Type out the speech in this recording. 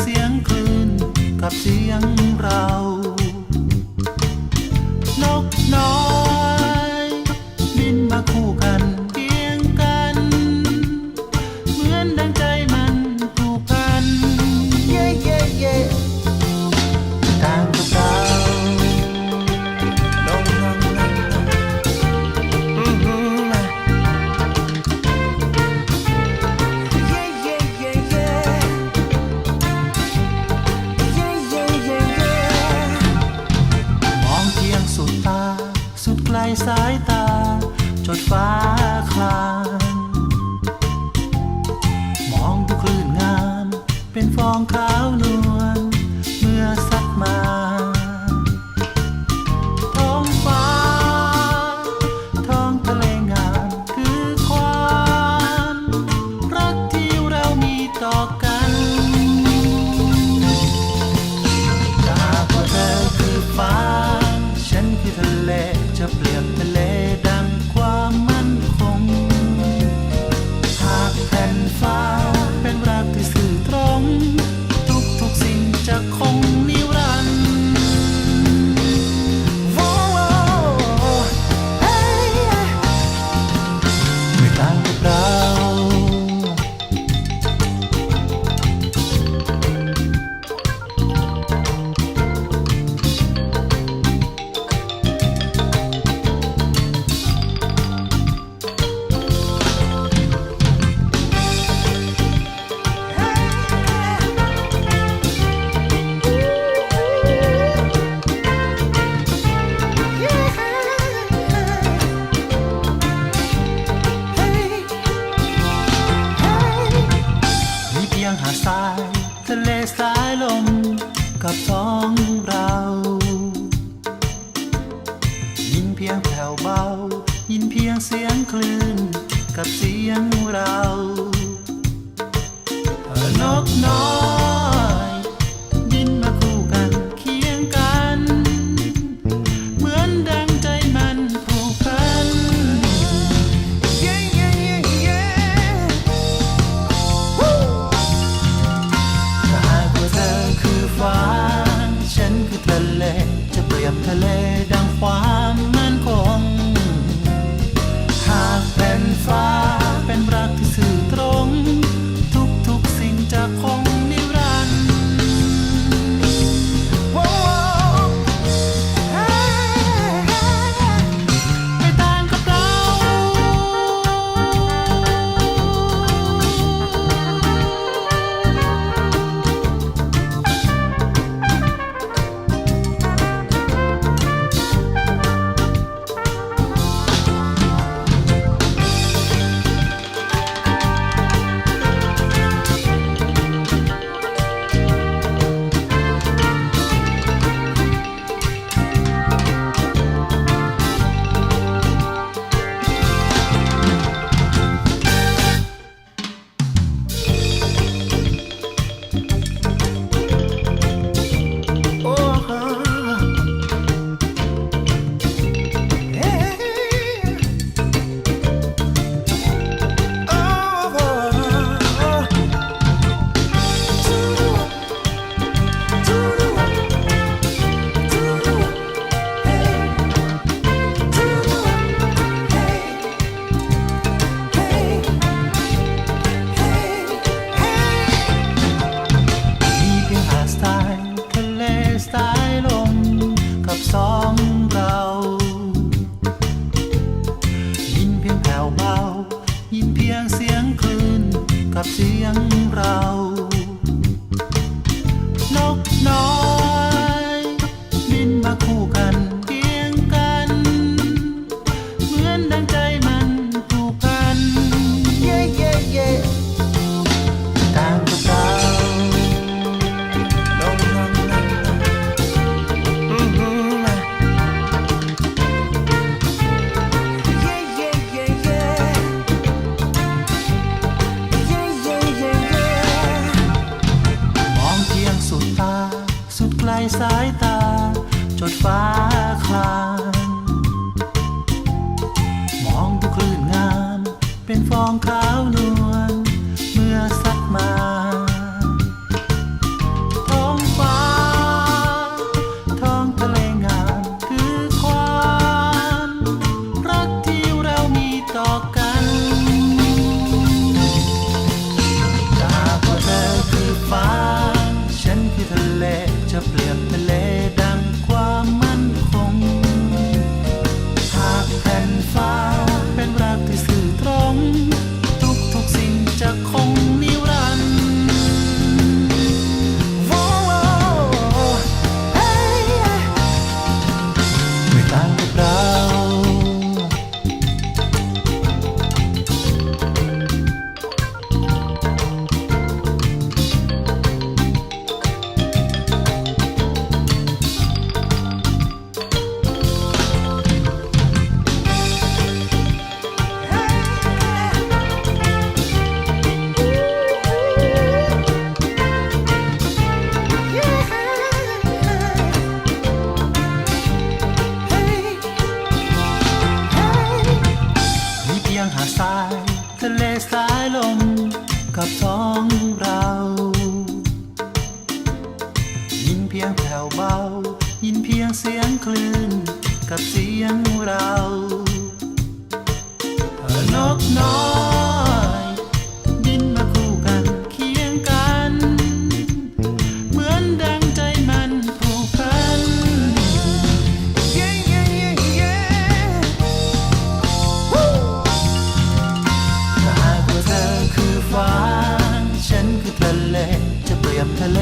เสียงคลื่นกับเสียงเรา ของขาวนวล ทะเลสายลมกับท้องเรา ยินเพียงแผ่วเบา ยินเพียงเสียงคลื่น กับเสียงเรานกน้อย สายตา จดฟ้าคลา ลื่นกับเสียงเรานกน้อยบินมาคู่กันเคียงกัน เหมือนดังใจมันผูกพัน Yeah, yeah, yeah, yeah. ถ้าหากว่าเธอคือฟ้า ฉันคือทะเล จะเปรียบทะเล